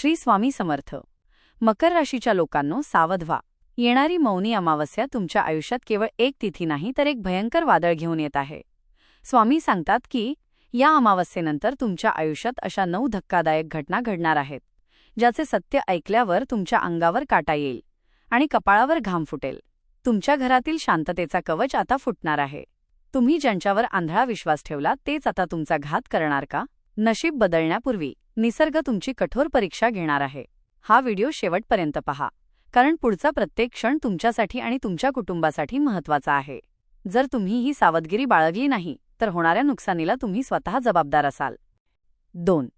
श्री स्वामी समर्थ. मकर राशीच्या लोकांनो सावध व्हा. येणारी मौनी अमावस्या तुमच्या आयुष्यात केवळ एक तिथी नाही तर एक भयंकर वादळ घेऊन येत आहे. स्वामी सांगतात की या अमावस्येनंतर तुमच्या आयुष्यात अशा नऊ धक्कादायक घटना घडणार आहेत ज्याचे सत्य ऐकल्यावर तुमच्या अंगावर काटा येईल आणि कपाळावर घाम फुटेल. तुमच्या घरातील शांततेचा कवच आता फुटणार आहे. तुम्ही ज्यांच्यावर आंधळा विश्वास ठेवला तेच आता तुमचा घात करणार का? नशीब बदलण्यापूर्वी निसर्ग तुमची कठोर परीक्षा घेणार आहे. हा व्हिडिओ शेवटपर्यंत पहा. कारण पुढचा प्रत्येक क्षण तुमच्यासाठी आणि तुमच्या कुटुंबासाठी महत्त्वाचा आहे. जर तुम्ही ही सावधगिरी बाळगली नाही तर होणाऱ्या नुकसानीला तुम्ही स्वतः जबाबदार असाल. दोन.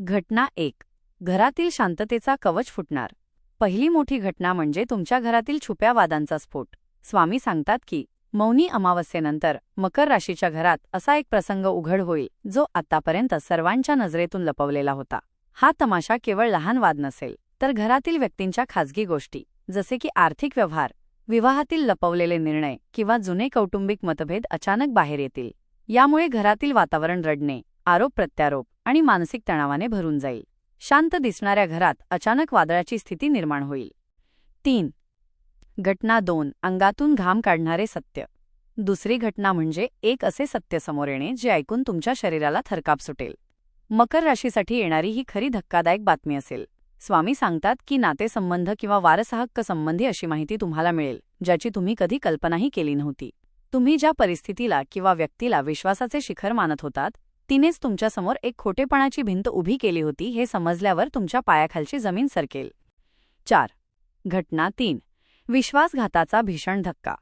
घटना एक. घरातील शांततेचा कवच फुटणार. पहिली मोठी घटना म्हणजे तुमच्या घरातील छुप्या वादांचा स्फोट. स्वामी सांगतात की मौनी अमावस्येनंतर मकर राशीच्या घरात असा एक प्रसंग उघड होईल जो आतापर्यंत सर्वांच्या नजरेतून लपवलेला होता. हा तमाशा केवळ लहान वाद नसेल तर घरातील व्यक्तींच्या खाजगी गोष्टी जसे की आर्थिक व्यवहार विवाहातील लपवलेले निर्णय किंवा जुने कौटुंबिक मतभेद अचानक बाहेर येतील. यामुळे घरातील वातावरण रडणे आरोप प्रत्यारोप आणि मानसिक तणावाने भरून जाईल. शांत दिसणाऱ्या घरात अचानक वादळाची स्थिती निर्माण होईल. तीन घटना दोन अंगातून घाम काढणारे सत्य. दुसरी घटना म्हणजे एक असे सत्य समोर येणे जे ऐकून तुमच्या शरीराला थरकाप सुटेल. मकर राशीसाठी येणारी ही खरी धक्कादायक बातमी असेल. स्वामी सांगतात की नातेसंबंध किंवा वारसहक्क संबंधी अशी माहिती तुम्हाला मिळेल ज्याची तुम्ही कधी कल्पनाही केली नव्हती. तुम्ही ज्या परिस्थितीला किंवा व्यक्तीला विश्वासाचे शिखर मानत होतात तिनेच तुमच्यासमोर एक खोटेपणाची भिंत उभी केली होती हे समजल्यावर तुमच्या पायाखालची जमीन सरकेल. चार. घटना तीन. विश्वासघाताचा भीषण धक्का.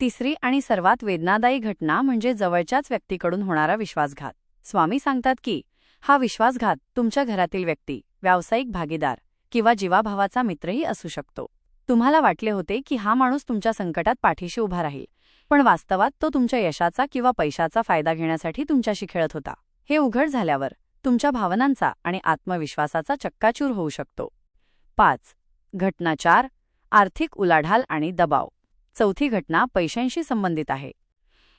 तिसरी आणि सर्वात वेदनादायी घटना म्हणजे जवळच्याच व्यक्तीकडून होणारा विश्वासघात. स्वामी सांगतात की हा विश्वासघात तुमच्या घरातील व्यक्ती व्यावसायिक भागीदार किंवा जीवाभावाचा मित्रही असू शकतो. तुम्हाला वाटले होते की हा माणूस तुमच्या संकटात पाठीशी उभा राहील पण वास्तवात तो तुमच्या यशाचा किंवा पैशाचा फायदा घेण्यासाठी तुमच्याशी खेळत होता. हे उघड झाल्यावर तुमच्या भावनांचा आणि आत्मविश्वासाचा चक्काचूर होऊ शकतो. पाच. घटना चार आर्थिक उलाढाल आणि दबाव. चौथी घटना पैशांशी संबंधित आहे.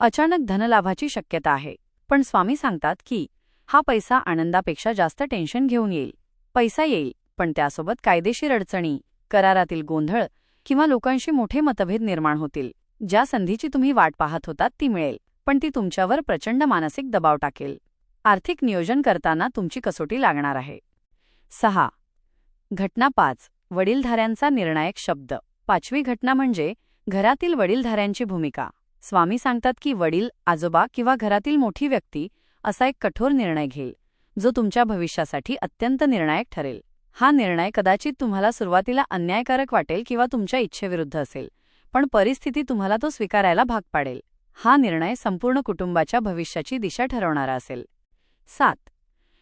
अचानक धनलाभाची शक्यता आहे. पण स्वामी सांगतात की हा पैसा आनंदापेक्षा जास्त टेन्शन घेऊन येईल. पैसा येईल पण त्यासोबत कायदेशीर अडचणी करारातील गोंधळ किंवा लोकांशी मोठे मतभेद निर्माण होतील. ज्या संधीची तुम्ही वाट पाहत होतात ती मिळेल पण ती तुमच्यावर प्रचंड मानसिक दबाव टाकेल. आर्थिक नियोजन करताना तुमची कसोटी लागणार आहे. सहा. घटना पाच. वडीलधाऱ्यांचा निर्णायक शब्द. पाचवी घटना म्हणजे घरातील वडीलधाऱ्यांची भूमिका. स्वामी सांगतात की वडील आजोबा किंवा घरातील मोठी व्यक्ती असा एक कठोर निर्णय घेईल जो तुमच्या भविष्यासाठी अत्यंत निर्णायक ठरेल. हा निर्णय कदाचित तुम्हाला सुरुवातीला अन्यायकारक वाटेल किंवा तुमच्या इच्छेविरुद्ध असेल पण परिस्थिती तुम्हाला तो स्वीकारायला भाग पाडेल. हा निर्णय संपूर्ण कुटुंबाच्या भविष्याची दिशा ठरवणारा असेल. सात.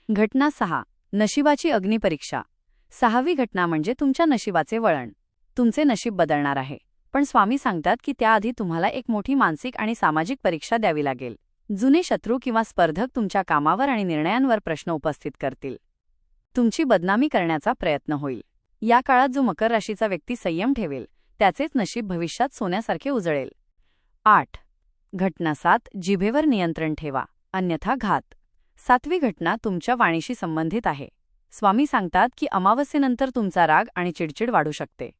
घटना सहा. नशिबाची अग्निपरीक्षा. सहावी घटना म्हणजे तुमच्या नशिबाचे वळण. तुमचे नशीब बदलणार आहे. पण स्वामी सांगतात की त्याआधी तुम्हाला एक मोठी मानसिक आणि सामाजिक परीक्षा द्यावी लागेल. जुने शत्रू किंवा स्पर्धक तुमच्या कामावर आणि निर्णयांवर प्रश्न उपस्थित करतील. तुमची बदनामी करण्याचा प्रयत्न होईल. या काळात जो मकर राशीचा व्यक्ती संयम ठेवेल त्याचेच नशीब भविष्यात सोन्यासारखे उजळेल. आठ. घटना सात. जिभेवर नियंत्रण ठेवा. अन्यथा घात. सातवी घटना तुमच्या वाणीशी संबंधित आहे. स्वामी सांगतात की अमावस्येनंतर तुमचा राग आणि चिडचिड वाढू शकते.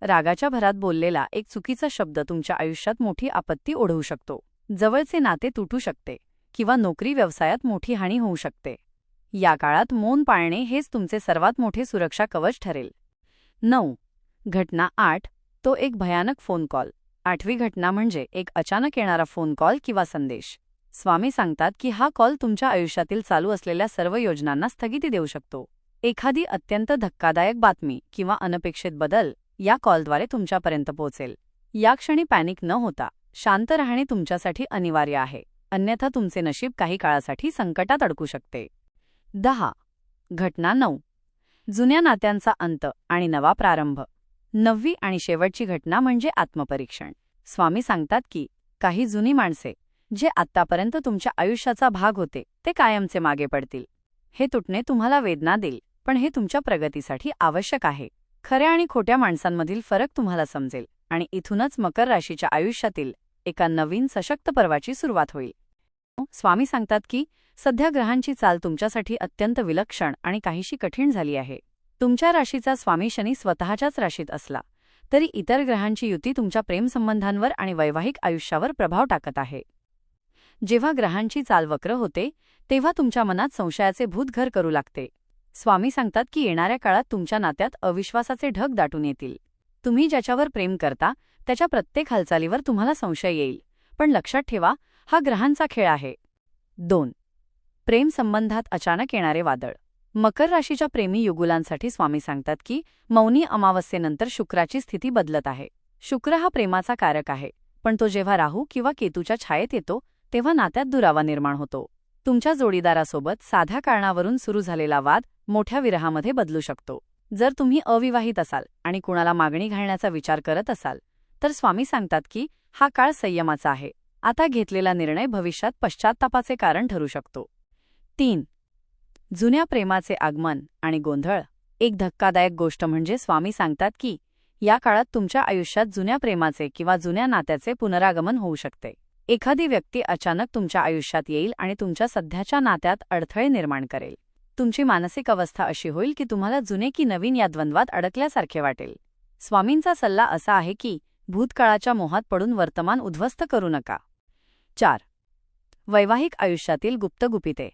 रागाच्या भरात बोललेला एक चुकीचा शब्द तुमच्या आयुष्यात मोठी आपत्ती ओढवू शकतो. जवळचे नाते तुटू शकते किंवा नोकरी व्यवसायात मोठी हानी होऊ शकते. या काळात मौन पाळणे हेच तुमचे सर्वात मोठे सुरक्षा कवच ठरेल. नऊ. घटना आठ. तो एक भयानक फोन कॉल. आठवी घटना म्हणजे एक अचानक येणारा फोन कॉल किंवा संदेश. स्वामी सांगतात की हा कॉल तुमच्या आयुष्यातील चालू असलेल्या सर्व योजनांना स्थगिती देऊ शकतो. एखादी अत्यंत धक्कादायक बातमी किंवा अनपेक्षित बदल या कॉलद्वारे तुमच्यापर्यंत पोहोचेल. या क्षणी पॅनिक न होता शांत राहणे तुमच्यासाठी अनिवार्य आहे. अन्यथा तुमचे नशीब काही काळासाठी संकटात अडकू शकते. दहा. घटना नऊ. जुन्या नात्यांचा अंत आणि नवा प्रारंभ. नववी आणि शेवटची घटना म्हणजे आत्मपरीक्षण. स्वामी सांगतात की काही जुनी माणसे जे आत्तापर्यंत तुमच्या आयुष्याचा भाग होते ते कायमचे मागे पडतील. हे तुटणे तुम्हाला वेदना देईल पण हे तुमच्या प्रगतीसाठी आवश्यक आहे. खऱ्या आणि खोट्या माणसांमधील फरक तुम्हाला समजेल आणि इथूनच मकर राशीच्या आयुष्यातील एका नवीन सशक्त पर्वाची सुरुवात होईल. स्वामी सांगतात की सध्या ग्रहांची चाल तुमच्यासाठी अत्यंत विलक्षण आणि काहीशी कठीण झाली आहे. तुमच्या राशीचा स्वामी शनी स्वतःच्याच राशीत असला तरी इतर ग्रहांची युती तुमच्या प्रेमसंबंधांवर आणि वैवाहिक आयुष्यावर प्रभाव टाकत आहे. जेव्हा ग्रहांची चाल वक्र होते तेव्हा तुमच्या मनात संशयाचे भूत घर करू लागते. स्वामी सांगतात की येणाऱ्या काळात तुमच्या नात्यात अविश्वासाचे ढग दाटून येतील. तुम्ही ज्याच्यावर प्रेम करता त्याच्या प्रत्येक हालचालीवर तुम्हाला संशय येईल. पण लक्षात ठेवा हा ग्रहांचा खेळ आहे. दोन. प्रेम संबंधात अचानक येणारे वादळ. मकर राशीच्या प्रेमी युगुलांसाठी स्वामी सांगतात की मौनी अमावस्येनंतर शुक्राची स्थिती बदलत आहे. शुक्र हा प्रेमाचा कारक आहे पण तो जेव्हा राहू किंवा केतूच्या छायेत येतो तेव्हा नात्यात दुरावा निर्माण होतो. तुमच्या जोडीदारासोबत साध्या कारणावरून सुरू झालेला वाद मोठ्या विरहामध्ये बदलू शकतो. जर तुम्ही अविवाहित असाल आणि कुणाला मागणी घालण्याचा विचार करत असाल तर स्वामी सांगतात की हा काळ संयमाचा आहे. आता घेतलेला निर्णय भविष्यात पश्चात्तापाचे कारण ठरू शकतो. तीन जुन्या प्रेमाचे आगमन आणि गोंधळ. एक धक्कादायक गोष्ट म्हणजे स्वामी सांगतात की या काळात तुमच्या आयुष्यात जुन्या प्रेमाचे किंवा जुन्या नात्याचे पुनरागमन होऊ शकते. एखादी व्यक्ती अचानक तुमच्या आयुष्यात येईल आणि तुमच्या सध्याच्या नात्यात अडथळे निर्माण करेल. तुमची मानसिक अवस्था अशी होईल की तुम्हाला जुने की नवीन या द्वंद्वात अडकल्यासारखे वाटेल. स्वामींचा सल्ला असा आहे की भूतकाळाच्या मोहात पडून वर्तमान उद्ध्वस्त करू नका. चार. वैवाहिक आयुष्यातील गुप्तगुपिते.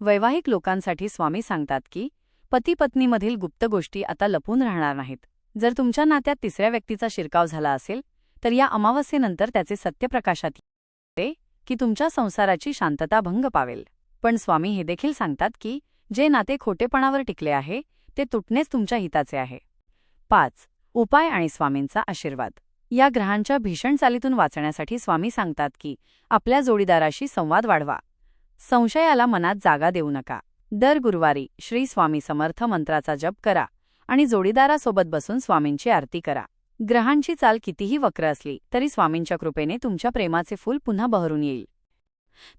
वैवाहिक लोकांसाठी स्वामी सांगतात की पती पत्नीमधील गुप्त गोष्टी आता लपून राहणार नाहीत. जर तुमच्या नात्यात तिसऱ्या व्यक्तीचा शिरकाव झाला असेल तर या अमावस्येनंतर त्याचे सत्यप्रकाशात की तुमच्या संसाराची शांतता भंग पावेल. पण स्वामी हे देखील सांगतात की जे नाते खोटेपणावर टिकले आहे ते तुटणेच तुमच्या हिताचे आहे. पाच. उपाय आणि स्वामींचा आशीर्वाद. या ग्रहांच्या भीषण चालीतून वाचण्यासाठी स्वामी सांगतात की आपल्या जोडीदाराशी संवाद वाढवा. संशयाला मनात जागा देऊ नका. दर गुरुवारी श्री स्वामी समर्थ मंत्राचा जप करा आणि जोडीदारासोबत बसून स्वामींची आरती करा. ग्रहांची चाल कितीही वक्र असली तरी स्वामींच्या कृपेने तुमच्या प्रेमाचे फूल पुन्हा बहरून येईल.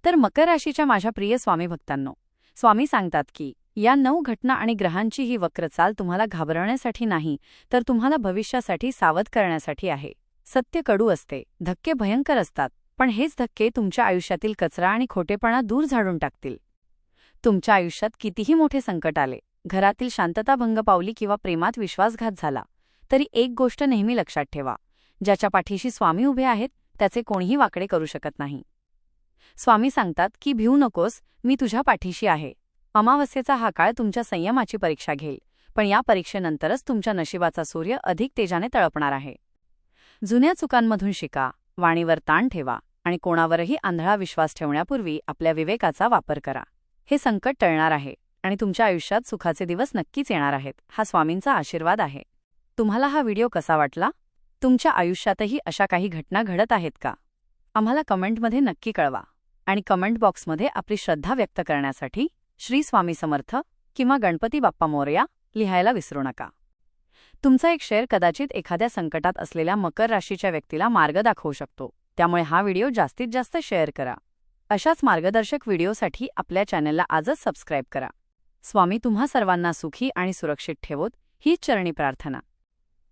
तर मकर राशीच्या माझ्या प्रिय स्वामी भक्तांनो स्वामी सांगतात की या नऊ घटना आणि ग्रहांची ही वक्र चाल तुम्हाला घाबरवण्यासाठी नाही तर तुम्हाला भविष्यासाठी सावध करण्यासाठी आहे. सत्य कडू असते धक्के भयंकर असतात पण हेच धक्के तुमच्या आयुष्यातील कचरा आणि खोटेपणा दूर झाडून टाकतील. तुमच्या आयुष्यात कितीही मोठे संकट आले घरातील शांतता भंग पावली किंवा प्रेमात विश्वासघात झाला तरी एक गोष्ट नेहमी लक्षात ठेवा. ज्याच्या पाठीशी स्वामी उभे आहेत त्याचे कोणीही वाकडे करू शकत नाही. स्वामी सांगतात की भिवू नकोस मी तुझ्या पाठीशी आहे. अमावस्येचा हा काळ तुमच्या संयमाची परीक्षा घेईल पण या परीक्षेनंतरच तुमच्या नशिबाचा सूर्य अधिक तेजाने तळपणार आहे. जुन्या चुकांमधून शिका वाणीवर ताण ठेवा आणि कोणावरही आंधळा विश्वास ठेवण्यापूर्वी आपल्या विवेकाचा वापर करा. हे संकट टळणार आहे आणि तुमच्या आयुष्यात सुखाचे दिवस नक्कीच येणार आहेत हा स्वामींचा आशीर्वाद आहे. तुम्हाला हा व्हिडिओ कसा वाटला? तुमच्या आयुष्यातही अशा काही घटना घडत आहेत का? आम्हाला कमेंटमध्ये नक्की कळवा आणि कमेंट बॉक्समध्ये आपली श्रद्धा व्यक्त करण्यासाठी श्री स्वामी समर्थ किंवा गणपती बाप्पा मोरया लिहायला विसरू नका. तुमचा एक शेअर कदाचित एखाद्या संकटात असलेल्या मकर राशीच्या व्यक्तीला मार्ग दाखवू शकतो. त्यामुळे हा व्हिडिओ जास्तीत जास्त शेअर करा. अशाच मार्गदर्शक व्हिडिओसाठी आपल्या चॅनलला आजच सबस्क्राईब करा. स्वामी तुम्हा सर्वांना सुखी आणि सुरक्षित ठेवोत हीच चरणी प्रार्थना.